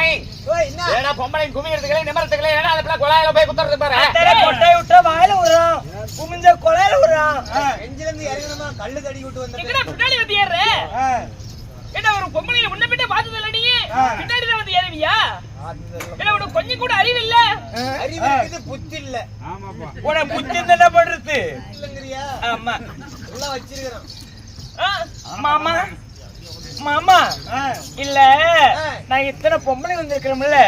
என்ன? ஏடா பொம்பளை குமிக்கிறதுக்கே நிமரத்துக்கே ஏடா அந்த பிள்ளை குழாயில போய் குத்துறது பாரு. கொட்டை விட்டா வாயில விடுறான் குமிஞ்ச கொலையில விடுறான் நெஞ்சில இருந்து இறங்கணுமா கல்லு தடி விட்டு வந்து பின்னாடி வந்து ஏறுற? என்ன ஒரு பொம்பளையில முன்ன பின்ன பார்த்தது இல்ல நீ பின்னாடி வந்து ஏறுவியா? உனக்கு கொஞ்சம் கூட அறிவு இல்ல? அறிவு இருக்குது புத்தி இல்ல. உனக்கு புத்தி என்ன பண்றது? இல்லங்கறியா? ஆமா. எல்லாம் வச்சிருக்கிறோம்? மாமா மாமா இல்ல நான் இத்தனை பொம்பளை வந்திருக்கிறோம்ல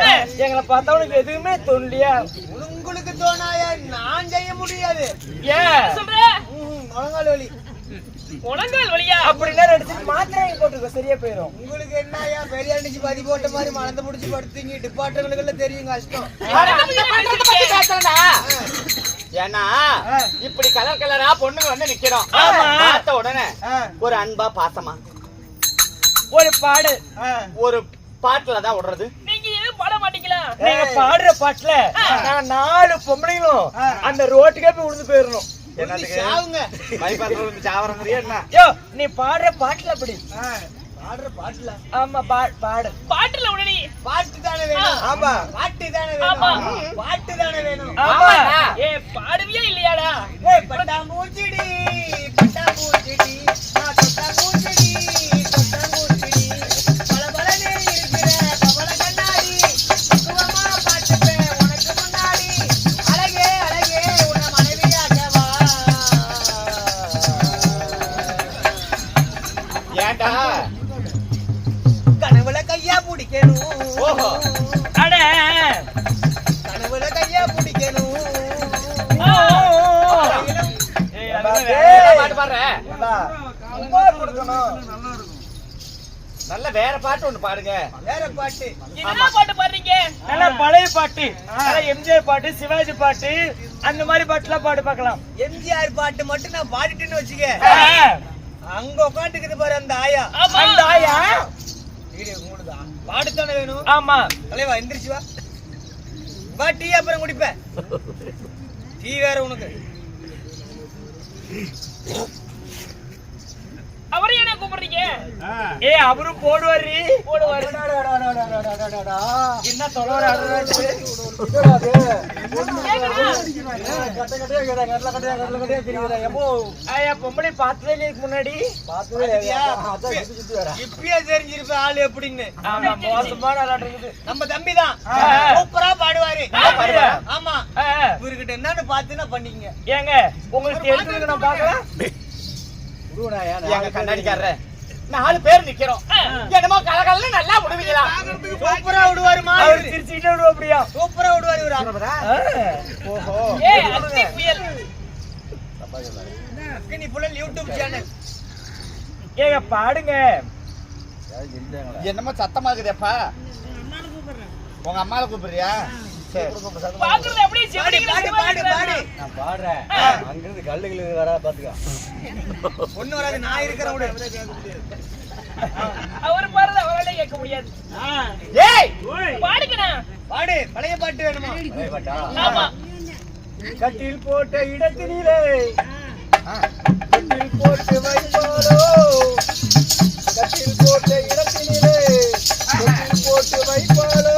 எங்களை பார்த்தா உனக்கு எதுவுமே தோணலையா? உங்களுக்கு தோணாயா நான் செய்ய முடியாது. ஏன்? முழங்கால் வலி. முழங்கால் வழியா அப்படின்னா நடிச்சு மாத்திரை வாங்கி போட்டுருக்க சரியா போயிடும் உங்களுக்கு என்னயா பெரிய அடிச்சு பதி போட்ட மாதிரி மலந்து புடிச்சு படுத்தீங்க டிபார்ட்மெண்ட்டுக்குள்ள தெரியும் கஷ்டம். ஏன்னா இப்படி கலர் கலரா பொண்ணுங்க வந்து நிக்கிறோம். ஆமா. பார்த்த உடனே ஒரு அன்பா பாசமா. ஒரு பாடு. ஒரு பாட்டுல தான் விடுறது நீங்க எதுவும் பாட மாட்டீங்களா? நீங்க பாடுற பாட்டுல நாங்க நாலு பொம்பளைங்களும் அந்த ரோட்டுக்கே போய் விழுந்து போயிடணும் நீ பாடுற பாட்டுல அப்படி. பாடுற பாட்டுல. ஆமா பாடு. பாட்டுல உடனே. பாட்டு தானே வேணும். ஆமா. பாட்டு தானே ஆமா. வேணும் பாட்டு தானே வேணும். ஆமா. ஏ பாடுவியா இல்லையாடா? ஏய் பட்டாம்பூச்சிடி பட்டாம்பூச்சிடி. நான் தொட்டாம்பூச்சிடி அட. கனவுல கையா பிடிக்கணும். பாட்டு நல்ல வேற பாட்டு ஒண்ணு பாடுங்க. வேற பாட்டு. என்ன பாட்டு பாடுறீங்க? நல்ல பழைய பாட்டு. எம்ஜிஆர் பாட்டு சிவாஜி பாட்டு அந்த மாதிரி பாட்டுலாம் பாடு பார்க்கலாம். எம்ஜிஆர் பாட்டு மட்டும் நான் பாடிட்டேன்னு வச்சுக்க. அங்க உட்காந்துக்குது பாரு அந்த ஆயா. அந்த ஆயா? பாடுத்தானே வேணும்? ஆமா. தலைவா எந்திரிச்சு வா. வா டீ அப்புறம் குடிப்பேன். டீ வேற உனக்கு. அவரை என்ன கூப்பிடுறீங்க? ஏ அவரும் போடுவாரு. போடுவாரு. என்ன சொல்லுவாரு பொம்பளை பார்த்ததே இதுக்கு முன்னாடி? இப்பயே தெரிஞ்சிருப்ப ஆளு எப்படின்னு. மோசமான நம்ம தம்பி தான். சூப்பரா பாடுவாரு? ஆமா. இவர்கிட்ட என்னன்னு பாத்துன்னா பண்ணிக்கங்க. ஏங்க உங்களுக்கு தெரிஞ்சதுக்கு நான் பார்க்கலாம் எங்க கண்ணாடிக்காரர. நாலு பேர் நிக்கிறோம். என்னமோ கலகலன்னு நல்லா விடுவீங்களா? சூப்பரா விடுவாருமா அவர் சிரிச்சுக்கிட்டே விடுவோம் அப்படியா? சூப்பரா விடுவாரு இவரு. ஓஹோ. ஏ அத்தி புயல். நீ புள்ள யூடியூப் சேனல் ஏங்க பாடுங்க. என்னமோ சத்தமா இருக்குதேப்பா உங்க அம்மால கூப்பிடுறியா? பாக்குறது அப்படியே பாடு செவடிக்கிற பாடு பாடு பாடு. ஒண்ணு வராது நான் இருக்கிறேன் விடு அவர் பாடுறது அவரால கேட்க முடியாது. ஏய்! பாடுங்கண்ணா. பாடு பழைய பாட்டு வேணுமா? ஆமா. கட்டில் போட்ட இடத்தினிலே. கட்டில் போட்டு வைப்பாரோ கட்டில் போட்ட இடத்தினிலே. கட்டில் போட்டு வைப்பாரோ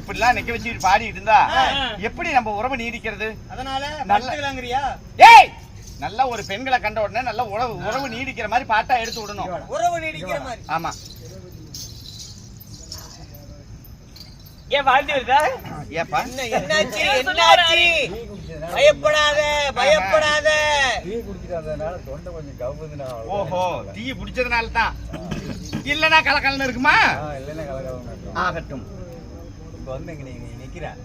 இப்படிலாம் நிக்க வச்சுட்டு பாடிட்டு இருந்தா எப்படி நம்ம உறவு நீடிக்கிறது? அதனால நல்ல- நல்லங்கறியா ஏய்! நல்ல ஒரு பெண்களை கண்ட உடனே நல்ல உறவு உறவு நீடிக்கிற மாதிரி பாட்டா எடுத்து விடணும். உறவு நீடிக்கிற மாதிரி. ஆமா. ஏன் வாழ்ந்து வருதா? ஏப்பா? என்ன என்னாச்சு? என்னாச்சு? பயப்படாத பயப்படாத. ஓஹோ தீ பிடிச்சதுனால தான். இல்லனா கலக்கலன்னு இருக்குமா. ஆகட்டும்.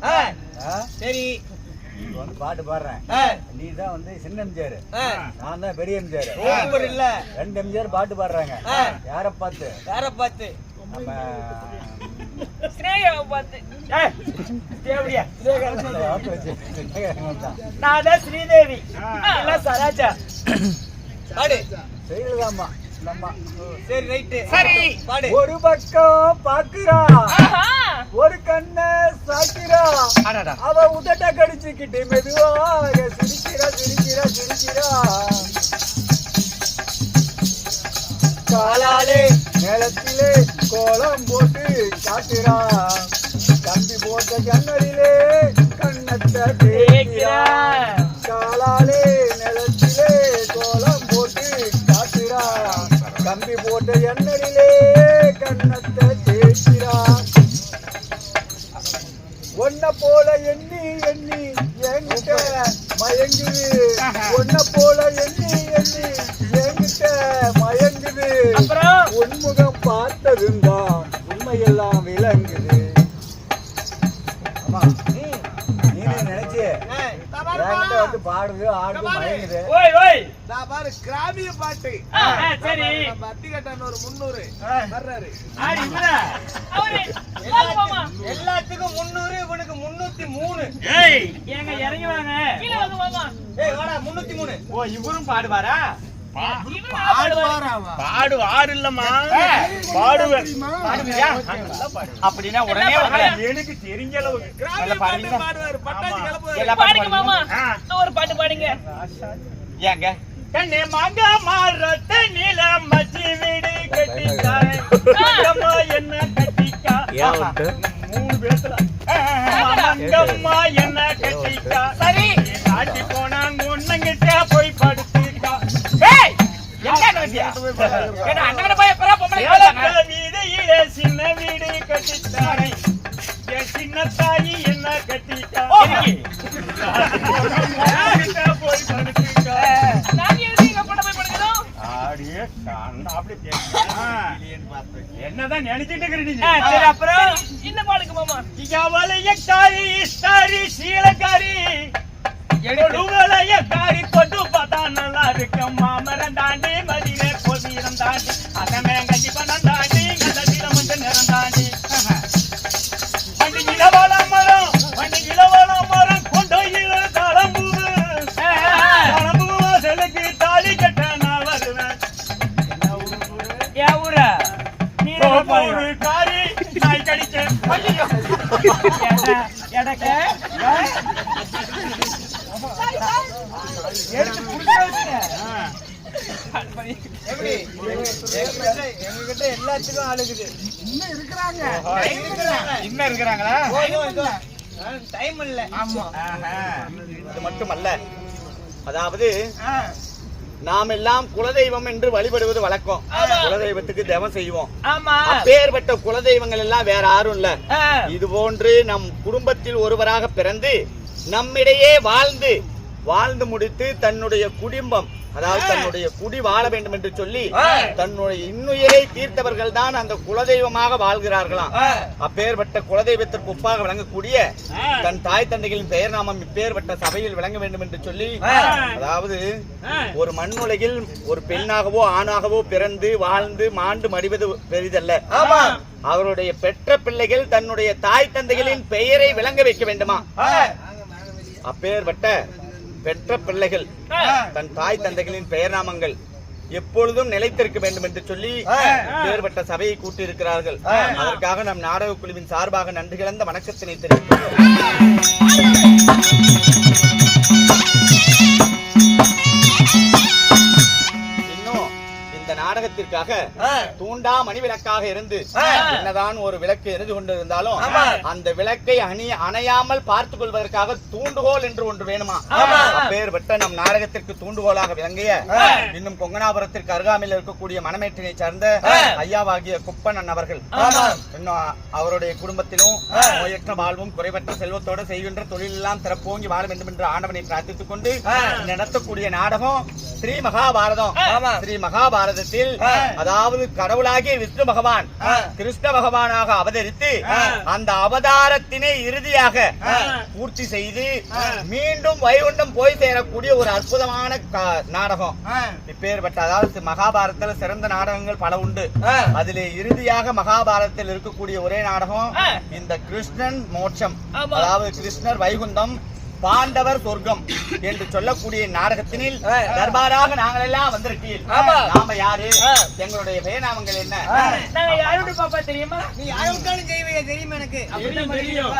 ஆ, சரி. இப்ப வந்து பாட்டு பாடுறேன். நீ தான் வந்து சின்ன எம்ஜிஆர். நான் தான் பெரிய எம்ஜிஆர். இல்ல. ரெண்டு எம்ஜிஆர் பாட்டு பாடுறாங்க. யார பார்த்து? யார பார்த்து? நம்ம சினேகாவை பார்த்து. நான் தான். ஸ்ரீதேவி. இல்ல சரோஜா. பாடு. செய்யலதாம்மா நம்ம சரி ரைட்டு. சரி. பாடு. ஒரு பக்கம் பாக்குறா ஒரு கண்ண சாக்கிறா அவ உதட்ட கடிச்சுக்கிட்டு மெதுவாக சிரிக்கிறா சிரிக்கிறா சிரிக்கிறா. காலாலே நிலத்திலே கோலம் போட்டு காட்டுறா கம்பி போட்ட ஜன்னலிலே கண்ணத்தை தேய்க்கிறா. காலாலே நிலத்திலே கோலம் போட்டு காட்டுறா கம்பி போட்ட ஜன்னலிலே கண்ணத்தை தேய்க்கிறா. ஒன்ன போல எண்ணி எண்ணி என்கிட்ட மயங்குது. ஒன்ன போல எண்ணி எண்ணி என்கிட்ட மயங்குது. உன்முகம் பார்த்ததுந்தான் உண்மையெல்லாம் விளங்குது. நினைச்சு. வந்து பாடுது ஆடுது மயங்குது. ஓய் ஓய். நான் பாரு கிராமிய பாட்டு. சரி. நம்ம அத்திகட்டன் ஒரு முன்னூறு. வர்றாரு. எல்லாத்துக்கும் முந்நூறு இவனுக்கு முன்னூத்தி மூணு. ஏங்க இறங்கி வாங்க. கீழே வாங்க மாமா ஏய் வாடா முன்னூத்தி மூணு. ஓ இவரும் பாடுவாரா இவரு பாடுவாரு? பாடு ஆறு இல்லம்மா பாடுவேன் அப்படின்னா உடனே எனக்கு தெரிஞ்ச அளவுக்கு. ஒரு பாட்டு பாடுங்க. ஏங்க? கண்ணே மங்க மாறத்த நில மச்சி வீடு மங்கம்மா என்ன கட்டிக்கா மூணு மங்கம்மா என்ன கட்டிக்கா சரி. காட்டி போனாங்க ஒன்னங்கிட்ட என்ன நினைச்சியா என்ன அண்ணன் போய் எப்பரா எடுத்து புடிச்சு வச்சுங்க எப்படி? எங்ககிட்ட எங்ககிட்ட எல்லாத்துக்கும் ஆளுக்குது. இன்னும் இருக்கிறாங்களா? டைம் இல்ல. ஆமா. இது மட்டுமல்ல. அதாவது நாம் எல்லாம் குலதெய்வம் என்று வழிபடுவது வழக்கம். குலதெய்வத்துக்கு தெவம் செய்வோம். ஆமா. அப்பேற்பட்ட குலதெய்வங்கள் எல்லாம் வேற யாரும் இல்ல. இது போன்று நம் குடும்பத்தில் ஒருவராக பிறந்து நம்மிடையே வாழ்ந்து வாழ்ந்து முடித்து தன்னுடைய குடும்பம் அதாவது தன்னுடைய குடி வாழ வேண்டும் என்று சொல்லி தன்னுடைய இன்னுயிரை தீர்த்தவர்கள் தான் அந்த குலதெய்வமாக வாழ்கிறார்களாம். அப்பேற்பட்ட குலதெய்வத்திற்கு ஒப்பாக விளங்கக்கூடிய தன் தாய் தந்தைகளின் பெயர் நாமம் இப்பேற்பட்ட சபையில் விளங்க வேண்டும் என்று சொல்லி அதாவது ஒரு மண்ணுலகில் ஒரு பெண்ணாகவோ ஆணாகவோ பிறந்து வாழ்ந்து மாண்டு மடிவது பெரிதல்ல. அவருடைய பெற்ற பிள்ளைகள் தன்னுடைய தாய் தந்தைகளின் பெயரை விளங்க வைக்க வேண்டுமா? அப்பேற்பட்ட பெற்ற பிள்ளைகள் தன் தாய் தந்தைகளின் பெயர் நாமங்கள் எப்பொழுதும் நிலைத்திருக்க வேண்டும் என்று சொல்லி பேர்பட்ட சபையை கூட்டியிருக்கிறார்கள். அதற்காக நம் நாடக குழுவின் சார்பாக நன்றி கலந்த வணக்கத்தினை தெரிவித்துள்ளோம் நாடகத்திற்காக தூண்டா மணி விளக்காக இருந்து என்னதான் ஒரு விளக்கு எரிந்து கொண்டிருந்தாலும் அந்த விளக்கை அணி அணையாமல் பார்த்துக் கொள்வதற்காக தூண்டுகோல் என்று ஒன்று வேணுமா? அப்பேற்பட்ட நம் நாடகத்திற்கு தூண்டுகோலாக விளங்கிய இன்னும் கொங்கனாபுரத்திற்கு அருகாமையில் இருக்கக்கூடிய மணமேற்றினை சார்ந்த ஐயாவாகிய குப்பண்ணன் அவர்கள் இன்னும் அவருடைய குடும்பத்திலும் நோயற்ற வாழ்வும் குறைவற்ற செல்வத்தோடு செய்கின்ற தொழிலெல்லாம் சிறப்போங்கி வாழ வேண்டும் என்று ஆண்டவனை பிரார்த்தித்துக் கொண்டு நடத்தக்கூடிய நாடகம் ஸ்ரீ மகாபாரதம். ஸ்ரீ மகாபாரதத்தில் அதாவது கடவுளாகிய விஷ்ணு பகவான் கிருஷ்ண பகவானாக அவதரித்து அந்த அவதாரத்தினை இறுதியாக பூர்த்தி செய்து மீண்டும் வைகுண்டம் போய் சேரக்கூடிய ஒரு அற்புதமான நாடகம். இப்பேற்பட்ட அதாவது மகாபாரதத்துல சிறந்த நாடகங்கள் பல உண்டு. அதிலே இறுதியாக மகாபாரதத்தில் இருக்கக்கூடிய ஒரே நாடகம் இந்த கிருஷ்ணன் மோட்சம். அதாவது கிருஷ்ணர் வைகுந்தம் பாண்டவர் சொர்க்கம் என்று சொல்லக்கூடிய நாடகத்தினில் தர்பாராக நாங்கள் எல்லாம் வந்திருக்கீர் நாம யாரு? எங்களுடைய பேநாமங்கள் என்ன? நாங்க யாரோட பாப்பா தெரியுமா? நீ யாரை விட்டாலும் செய்வையா தெரியுமா எனக்கு? தெரியும்.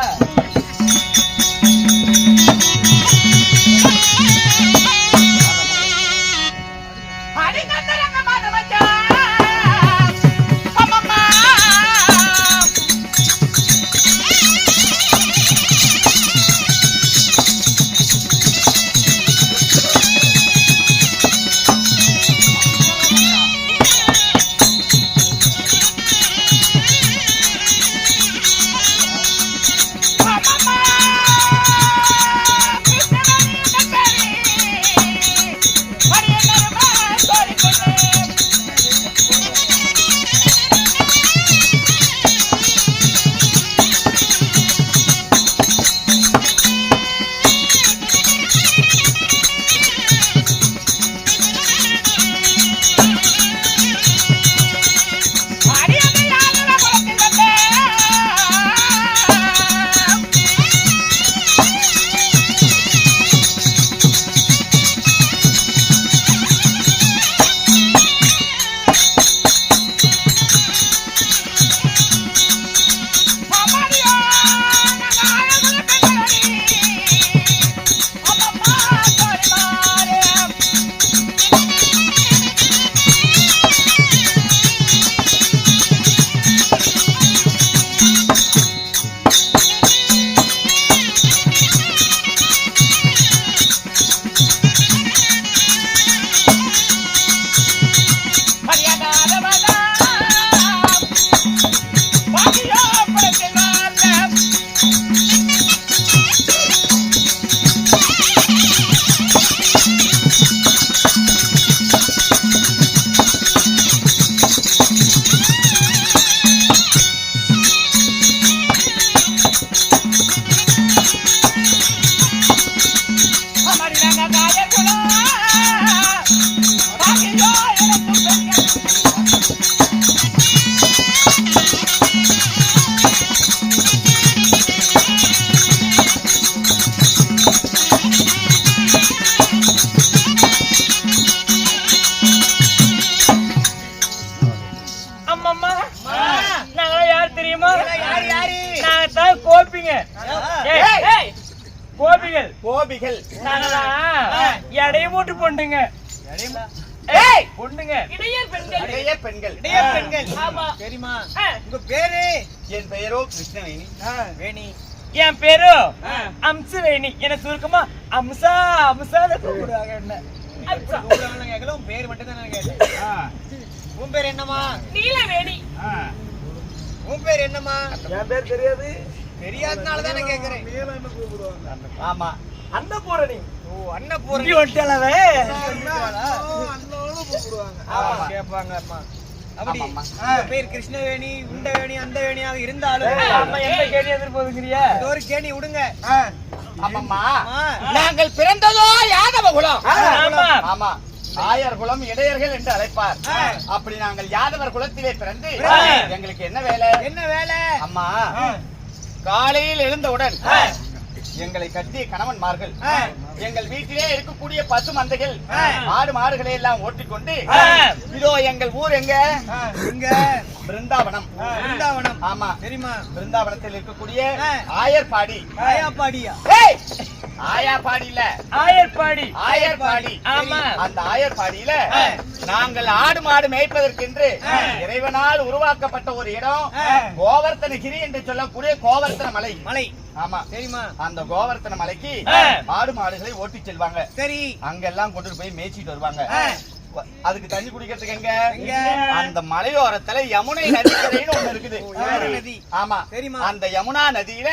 என் பேரு அம்சவேணி. என்ன சுருக்கமா அம்சா அம்சான்னு கூப்பிடுவாங்க என்ன. கேட்கல. உன் பேர் மட்டும் தான் நான் கேட்டேன். உன் பேர் என்னம்மா? நீலவேணி. உன் பேர் என்னம்மா? என் பேர் தெரியாது. தெரியாதனால தானே கேக்குறேன் ஆமா. அன்னபூரணி. ஓ அன்னபூரணி. இப்படி வந்துட்டாலவே ஆமா. கேட்பாங்க அம்மா. அப்படி பேர் கிருஷ்ணவேணி உண்டவேணி அந்த வேணியாக இருந்தாலும் ஆமா எந்த கேடி எதிர்போதுங்கிறியா ஒரு கேணி விடுங்க. ஆமாம்மா. ஆமா. நாங்கள் பிறந்ததோ யாதவ குலம்? ஆமா. ஆமா. ஆயர் குலம் இடையர்கள் என்று அழைப்பார். அப்படி நாங்கள் யாதவர் குலத்திலே பிறந்து. எங்களுக்கு என்ன வேலை? என்ன வேலை? அம்மா காலையில் எழுந்தவுடன் எங்களை கட்டிய கணவன்மார்கள் எங்கள் வீட்டிலே இருக்கக்கூடிய பசு மந்தைகள் ஆடு மாடுகளை எல்லாம் ஓட்டிக்கொண்டு. இதோ எங்கள் ஊர் எங்க? இங்க பிருந்தாவனம். பிருந்தாவனம். ஆமா. தெரியுமா பிருந்தாவனத்தில் இருக்கக்கூடிய. ஆயர்பாடி. ஆயாப்பாடியா ஏய்! ஆயார்பாடி இல்ல ஆயர்பாடி. ஆயர்பாடி. ஆமா. அந்த ஆயர்பாடியில நாங்கள் ஆடு மாடு மேய்ப்பதற்கென்று இறைவனால் உருவாக்கப்பட்ட ஒரு இடம் கோவர்த்தனகிரி என்று சொல்லக்கூடிய கோவர்த்தன மலை. மலை. ஆமா. தெரியுமா அந்த கோவர்த்தன மலைக்கு. ஆடு மாடுகளை ஓட்டிச் செல்வாங்க. சரி. அங்கெல்லாம் கொண்டு போய் மேய்ச்சிட்டு வருவாங்க. அதுக்கு தண்ணி குடிக்கிறதுக்கு எங்க? அந்த மலையோரத்துல யமுனை நதிக்கரைன்னு ஒண்ணு இருக்குது. ஆமா சரிம்மா. அந்த யமுனா நதியில.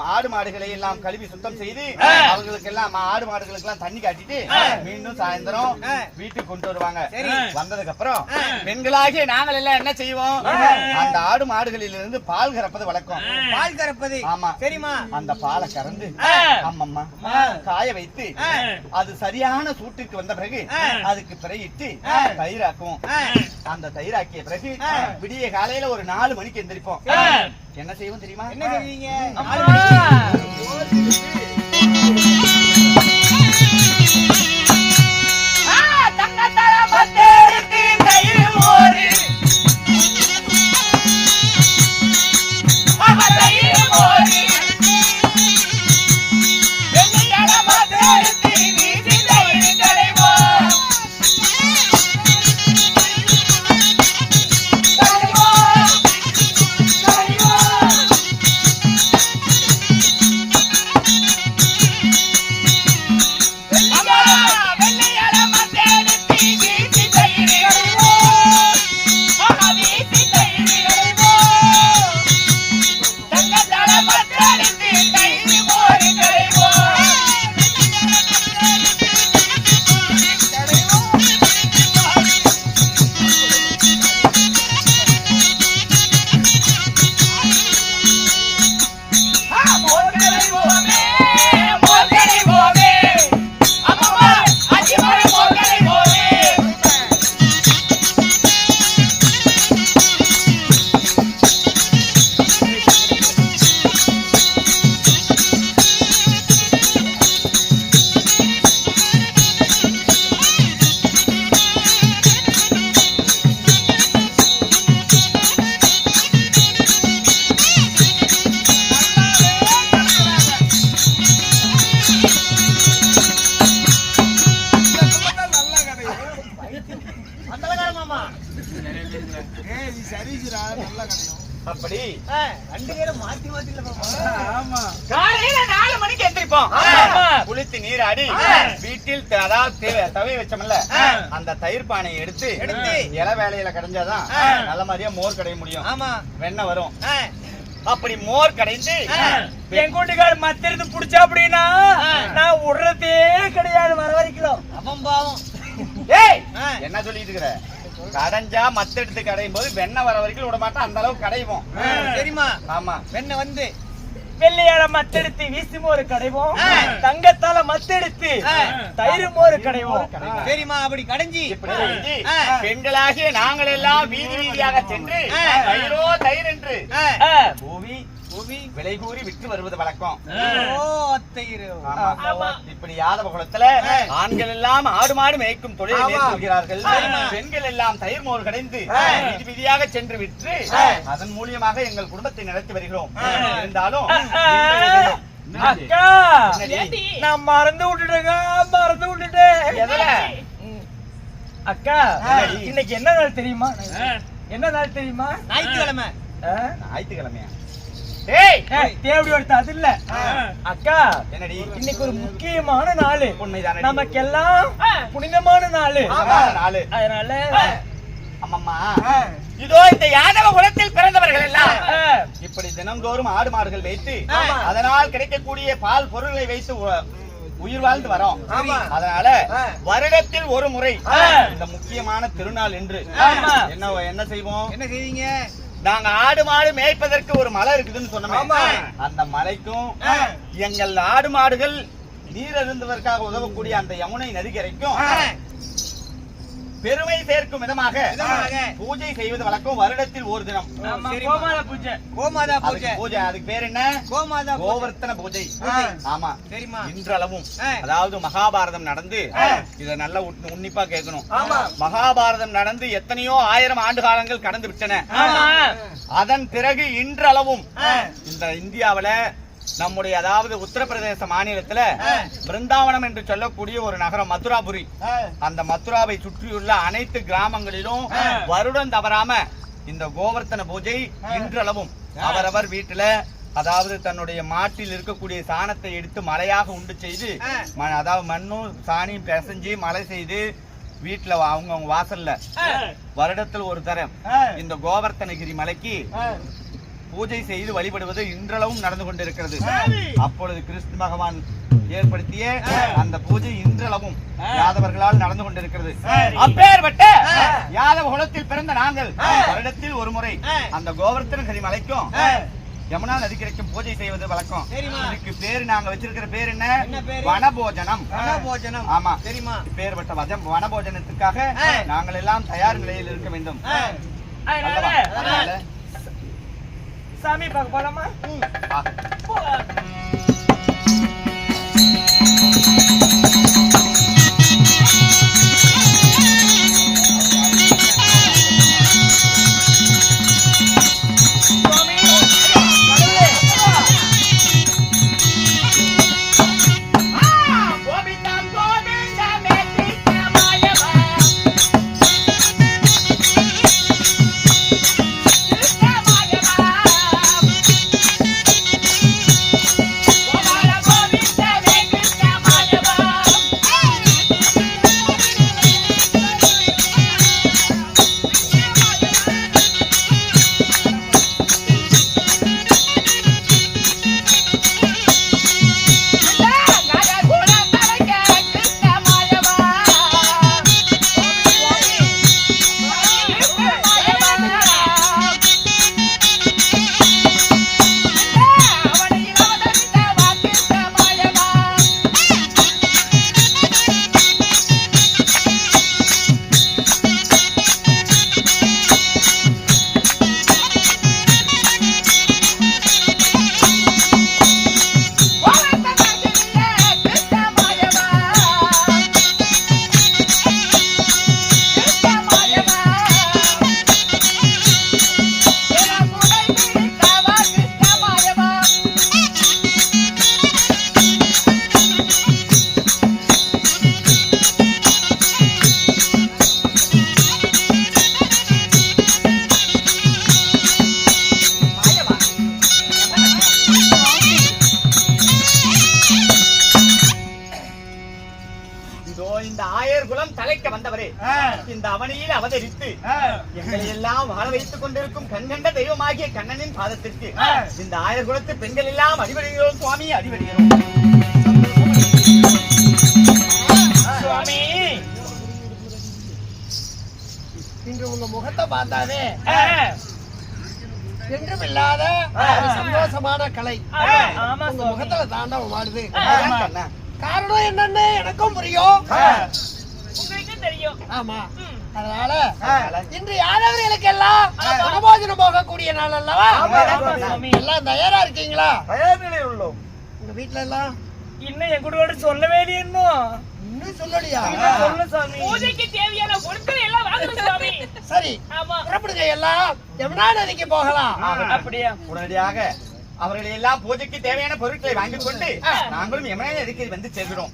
மாடு மாடுகளை எல்லாம் கழுவி சுத்தம் செய்து அவங்களுக்கு எல்லாம் மாடு மாடுகளுக்கு எல்லாம் தண்ணி காட்டிட்டு மீண்டும் சாயந்தரம். வீட்டுக்கு கொண்டு வருவாங்க சரி. வந்ததுக்கு அப்புறம் பெண்களாகிய நாங்கள் எல்லாம் என்ன செய்வோம் அந்த ஆடு மாடுகளில் இருந்து பால் கறப்பது வழக்கம் பால் கறப்பது ஆமா. சரிம்மா அந்த பாலை கறந்து ஆ. அம்மம்மா காய வைத்து. அது சரியான சூட்டுக்கு வந்த பிறகு. அதுக்கு பிறகிட்டு ஆ. தயிராக்கும். அந்த தயிராக்கிய பிறகு. விடிய காலையில ஒரு நாலு மணிக்கு எந்திரிப்போம். என்ன செய்வோம் தெரியுமா? என்ன செய்வீங்க? ஆமா. குளித்து நீராடி வீட்டில் அதாவது தவை வச்சோம்ல. அந்த தயிர் பானையை எடுத்து எடுத்து. இலை வேலையில கடைஞ்சாதான் நல்ல மாதிரியா மோர் கடைய முடியும். ஆமா. வெண்ணெய் வரும். அப்படி மோர் கடைந்து என் கூட்டுக்கார மத்திருந்து புடிச்சா அப்படின்னா நான் விடுறதே கிடையாது வர வரைக்கும் அவன் பாவம். ஏய். என்ன சொல்லிட்டு இருக்கிற? கடைஞ்சா மத்த எடுத்து கடையும் போது வெண்ணெய் வர வரைக்கும் விட மாட்டோம் அந்த அளவுக்கு கடைவோம். சரிம்மா. ஆமா. வெண்ணெய் வந்து வெள்ளையால மத்தெடுத்து வீசி மோறு கடைவோம். தங்கத்தால மத்தெடுத்து ஆ. தயிர் மோறு கடைவோம் சரிம்மா அப்படி கடைஞ்சி. பெண்களாகிய நாங்கள் எல்லாம் வீதி வீதியாக சென்று. தயிரோ தயிர் என்று ஆ. பூவி விலை கூறி விற்று வருவது வழக்கம். இப்படி யாதவ குலத்துல ஆண்கள் எல்லாம் ஆடு மாடு மேய்க்கும் தொழிலை மேற்கொள்கிறார்கள். பெண்கள் எல்லாம் தயிர் மோர் கடைந்து வீதி வீதியாக சென்று விற்று அதன் மூலியமாக எங்கள் குடும்பத்தை நடத்தி வருகிறோம். இருந்தாலும்? நான் மறந்து விட்டுட்டேங்க மறந்து விட்டுட்டேன். எதுல? அக்கா? இன்னைக்கு என்ன நாள் தெரியுமா? என்ன நாள் தெரியுமா? ஞாயிற்றுக்கிழமை? ஞாயிற்றுக்கிழமையா? ஏய் ஏய், தேவடி எடுத்த அது இல்ல. அக்கா என்னடி? இன்னைக்கு ஒரு முக்கியமான நாள்? நமக்கெல்லாம் புனிதமான நாள். அதனால அம்மம்மா. இதோ இந்த யாதவ குலத்தில் பிறந்தவர்கள் எல்லாம் இப்படி தினந்தோறும் ஆடு மாடுகள் வைத்து அதனால் கிடைக்கக்கூடிய பால் பொருள்களை வைத்து உயிர் வாழ்ந்து வரோம். அதனால வருடத்தில் ஒரு முறை. இந்த முக்கியமான திருநாள் என்று. என்ன என்ன செய்வோம்? என்ன செய்வீங்க? நாங்க ஆடு மாடு மேய்ப்பதற்கு ஒரு மலை இருக்குதுன்னு சொன்னோமே. அந்த மலைக்கும் எங்கள் ஆடு மாடுகள் நீர் அருந்துவதற்காக உதவக்கூடிய அந்த யமுனை நதிக்கரைக்கும். பெருமை சேர்க்கும் விதமாக விதமாக. பூஜை செய்வது வழக்கம் வருடத்தில் ஒரு தினம். கோமாள பூஜை. கோமாதா பூஜை. பூஜை அதுக்கு பேர் என்ன? கோமாதா கோவர்த்தன பூஜை. ஆமா. சரிம்மா. இன்றளவும். அதாவது மகாபாரதம் நடந்து இத நல்லா உன்- உன்னிப்பா கேட்கணும். ஆமா. மகாபாரதம் நடந்து எத்தனையோ ஆயிரம் ஆண்டு காலங்கள் கடந்து விட்டன. ஆமா. அதன் பிறகு இன்றளவும் இந்த இந்தியாவுல நம்முடைய அதாவது உத்தரப்பிரதேச மாநிலத்துல பிருந்தாவனம் என்று சொல்லக்கூடிய ஒரு நகரம் மதுராபுரி. அந்த மதுராவை சுற்றியுள்ள அனைத்து கிராமங்களிலும் வருடம் தவறாம இந்த கோவர்த்தன பூஜை இன்றளவும் அவரவர் வீட்டுல அதாவது தன்னுடைய மாட்டில் இருக்கக்கூடிய சாணத்தை எடுத்து மலையாக உண்டு செய்து அதாவது மண்ணும் சாணியும் பிசைஞ்சு மலை செய்து வீட்டுல அவங்க அவங்க வாசல்ல வருடத்தில் ஒரு தரம் இந்த கோவர்த்தனகிரி மலைக்கு பூஜை செய்து வழிபடுவது இன்றளவும் நடந்து கொண்டிருக்கிறது. அப்பொழுது கிருஷ்ண பகவான் ஏற்படுத்திய அந்த பூஜை இன்றளவும் யாதவர்களால் நடந்து கொண்டிருக்கிறது. அப்பேற்பட்ட யாதவ குலத்தில் பிறந்த நாங்கள் வருடத்தில் ஒரு முறை அந்த கோவர்த்தனகிரி மலைக்கும் யமுனா நதிக்கரைக்கும் பூஜை செய்வது வழக்கம். இதுக்கு பேரு நாங்க வச்சிருக்கிற பேர் என்ன? வனபோஜனம். வனபோஜனம். ஆமா. சரிம்மா. பேர்பட்ட வஜம் வனபோஜனத்துக்காக. நாங்கள் எல்லாம் தயார் நிலையில் இருக்க வேண்டும்? அதனால, சாமி பார்க்க போலாமா ஆ. இன்று உங்க முகத்தை பார்த்தாவே. என்றும் இல்லாத ஒரு சந்தோஷமான கலை. உங்க. முகத்துல ஆமா. கண்ணா. காரணம் என்னன்னு எனக்கும் புரியும். உங்களுக்கு தெரியும். ஆமா. அதனால இன்று யாதவர்களுக்கு எல்லாம் வனபோஜனம் போகக்கூடிய நாள் அல்லவா. எல்லாம் தயாரா இருக்கீங்களா? தயார் நிலையில் உள்ளோம். உங்க வீட்டுல எல்லாம் இன்னும் என் கூட சொல்லவே இன்னும். சொல்லு சாமி? பூஜைக்கு தேவையான பொருட்கள் எல்லாம் வாங்கணும் சரி ஆமா. புறப்படுங்க எல்லாம். யமுனா நதிக்கு போகலாம். அப்படியா? உடனடியாக அவர்களை எல்லாம் பூஜைக்கு தேவையான பொருட்களை வாங்கிக் கொண்டு நாங்களும் யமுனை நதிக்கு வந்து சேர்கிறோம்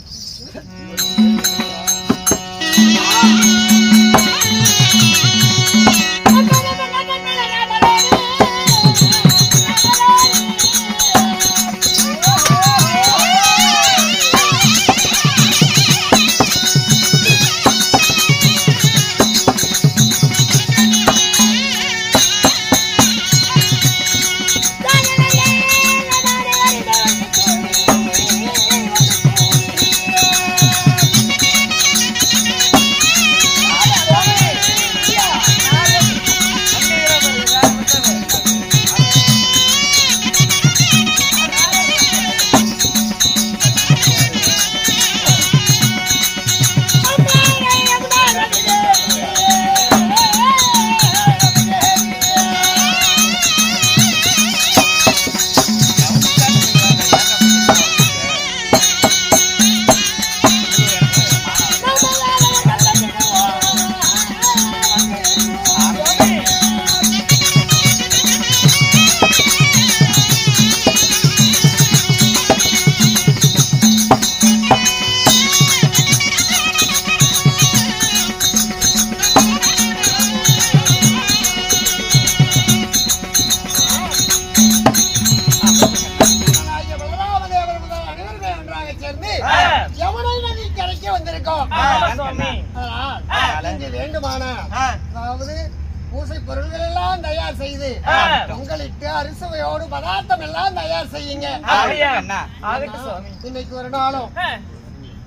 இன்னைக்கு ஒரு நாளும்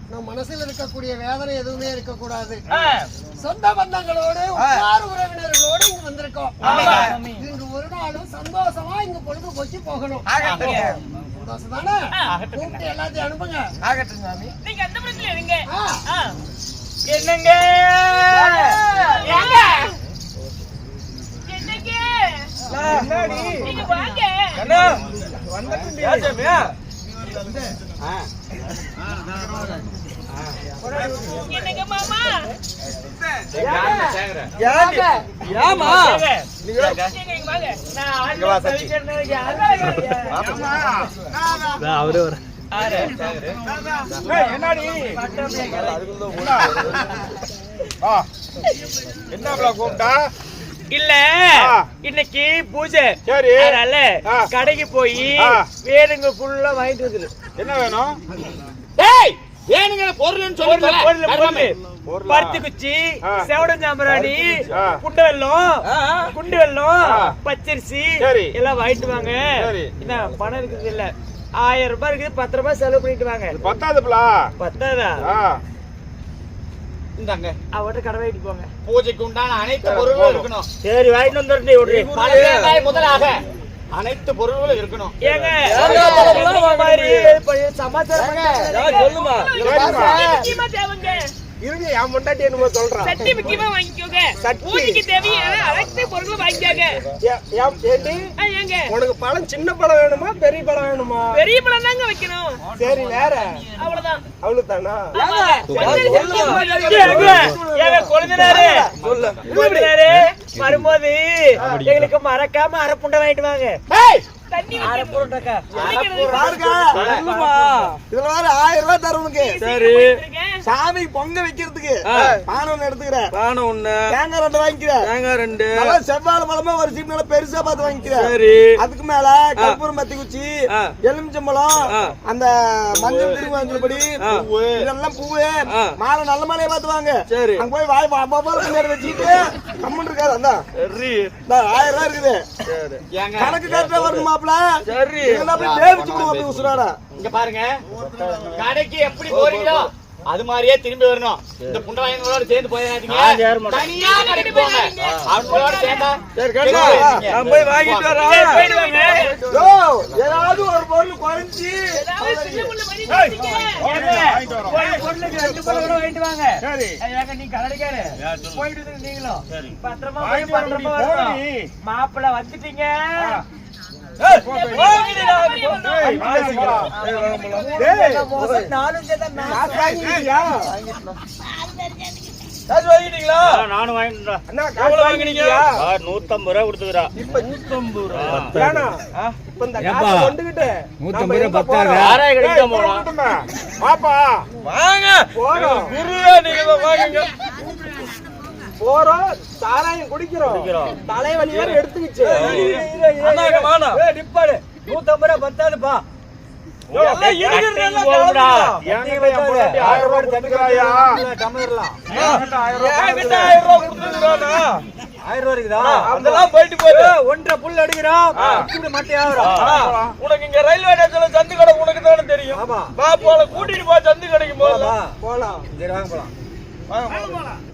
நம் மனசில் இருக்கக்கூடிய வேதனை எதுவுமே இருக்கக்கூடாது. சொந்த பந்தங்களோடு உறவினர்களோடு இங்கு வந்திருக்கோம். ஆமா, சாமி. இன்று ஒரு நாளும் சந்தோஷமா இங்க பொழுதுபோக்கி போகணும். சந்தோஷம் தானே கூப்பிட்டு எல்லாத்தையும் அனுப்புங்க. நீங்க அந்த புறத்துல இருங்க ஆ. ஆ. என்னங்க? என்னங்க? நீங்க வாங்க. சேகர. ஏமா நீங்க இங்க வாங்க கூப்பிட்டா இல்ல. இன்னைக்கு பூஜை சரி அதனால. கடைக்கு போய். வேணுங்க ஃபுல்லா வாங்கிட்டு வந்துரு என்ன வேணும் டேய் வேணுங்கிற பொருள்னு சொல்லி பொருள் பொருள்? பருத்தி குச்சி. செவடன் சாம்பிராணி. குண்டு வெல்லம் குண்டு வெல்லம் ஆ. பச்சரிசி சரி. எல்லாம் வாங்கிட்டு வாங்க. என்ன பணம் இருக்குது இல்ல ஆயிரம் ரூபாய் இருக்குது பத்து ரூபாய் செலவு பண்ணிட்டு வாங்க பத்தாதுப்பலா பத்தாதா இந்தாங்க அவட்ட கடை வாங்கிட்டு போங்க பூஜைக்கு உண்டான அனைத்து பொருளும் இருக்கணும் சரி வாங்கிட்டு விடுறி பழங்காய் முதலாக அனைத்து பொருள்களும் இருக்கணும் ஏங்க சமாச்சாரம் சொல்லுமா இருங்க என் முண்டாட்டி என்னமோ சொல்றான் சட்டி முக்கியமா வாங்கிக்கோங்க. பூஜைக்கு தேவையான அனைத்து பொருளும் வாங்கிக்கோங்க. ஏண்டி? ஆ, ஏங்க. உனக்கு பழம் சின்ன பழம் வேணுமா பெரிய பழம் வேணுமா? பெரிய பழம் தாங்க வைக்கணும். சரி வேற. அவ்வளவுதான். அவளுக்கு தானா கொழுந்தனாரு, கொழுந்தனாரு, வரும்போது எங்களுக்கு மறக்காம அரை புண்டை வாங்கிட்டு வாங்க. தண்ணி இதுல வேற ஆயிரம் ரூபாய் சரி இருக்கேன். சாமி பொங்க வைக்கிறதுக்கு. பானை ஒண்ணு எடுத்துக்கிறேன் பானை ஒண்ணு. தேங்காய் ரெண்டு வாங்கிக்கிறேன் தேங்காய் ரெண்டு. நல்லா செவ்வாழை பழமா ஒரு சீப் நல்லா பெருசா பார்த்து வாங்கிக்கிறேன் சரி. அதுக்கு மேல கற்பூரம் பத்தி குச்சி. எலுமிச்சம்பழம் அந்த மஞ்சள் திரும்ப இதெல்லாம் பூவு. மாலை நல்ல மாலையை பார்த்து வாங்க. சரி. அங்க போய் வாய் பாபால பின்னாடி வச்சுக்கிட்டு கம்மன் இருக்காது அந்த ஆயிரம் ரூபாய் இருக்குது. கணக்கு கரெக்டா வரணும் மாப்பிள. சரி. இதெல்லாம் வேவிச்சு விடுவோம் அப்படி உசுராடா இங்க பாருங்க. கடைக்கு எப்படி போறீங்களோ அது மாதிரியே திரும்பி வரணும். இந்த புண்டவாயங்களோட சேர்ந்து போயிடாதீங்க. தனியா கடைக்கு போங்க. அவங்களோட சேர்ந்தா நான் போய் வாங்கிட்டு வரேன். யோ, ஏதாவது ஒரு பொருள் குறைஞ்சி. மாப்பிள்ளை வந்துட்டீங்க. நானும்? நூத்தம்பது ரூபா கொடுத்துக்கிறா. இப்ப ஏன்னா, இப்ப இந்த காசை கொண்டுகிட்டு ஏய், கிடைக்காம போட போனா மாட்டோமே. வாப்பா. வாங்க. போறோம். குருவே நீங்க வாங்குங்க போறோம் சாராயம் குடிக்கிறோம் தலைவலி வேற எடுத்துக்கிச்சு நிப்பாடு. நூத்தம்பது ரூபா பத்தாதுப்பா ஒன்றரை புல் அடிக்கிறோம் இப்படி மட்டை உனக்கு இங்க ரயில்வே ஸ்டேஷன்ல சந்து கடை உனக்கு தானே தெரியும் வா போல கூட்டிட்டு போ சந்து கடைக்கு போகலாம் போலாம்